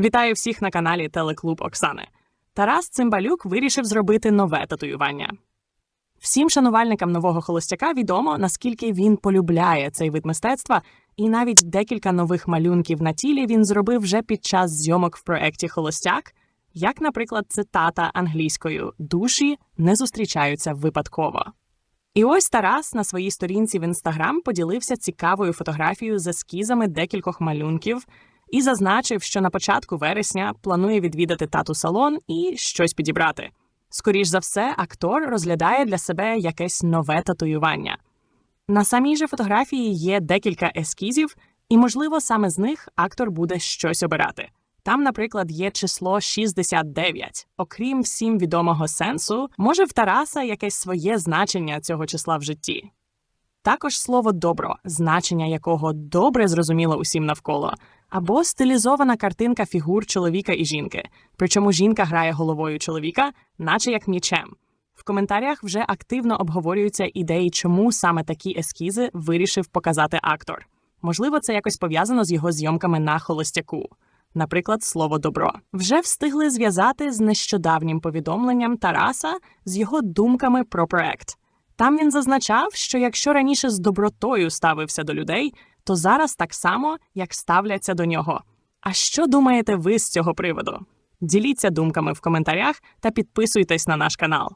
Вітаю всіх на каналі Телеклуб Оксани. Тарас Цимбалюк вирішив зробити нове татуювання. Всім шанувальникам нового холостяка відомо, наскільки він полюбляє цей вид мистецтва, і навіть декілька нових малюнків на тілі він зробив вже під час зйомок в проєкті Холостяк, як, наприклад, цитата англійською душі не зустрічаються випадково. І ось Тарас на своїй сторінці в інстаграм поділився цікавою фотографією з ескізами декількох малюнків і зазначив, що на початку вересня планує відвідати тату салон і щось підібрати. Скоріш за все, актор розглядає для себе якесь нове татуювання. На самій же фотографії є декілька ескізів, і, можливо, саме з них актор буде щось обирати. Там, наприклад, є число 69. Окрім всім відомого сенсу, може в Тараса якесь своє значення цього числа в житті. Також слово добро, значення якого добре зрозуміло усім навколо, або стилізована картинка фігур чоловіка і жінки, причому жінка грає головою чоловіка, наче як м'ячем. В коментарях вже активно обговорюються ідеї, чому саме такі ескізи вирішив показати актор. Можливо, це якось пов'язано з його зйомками на холостяку. Наприклад, слово добро вже встигли зв'язати з нещодавнім повідомленням Тараса з його думками про проект. Там він зазначав, що якщо раніше з добротою ставився до людей, то зараз так само, як ставляться до нього. А що думаєте ви з цього приводу? Діліться думками в коментарях та підписуйтесь на наш канал.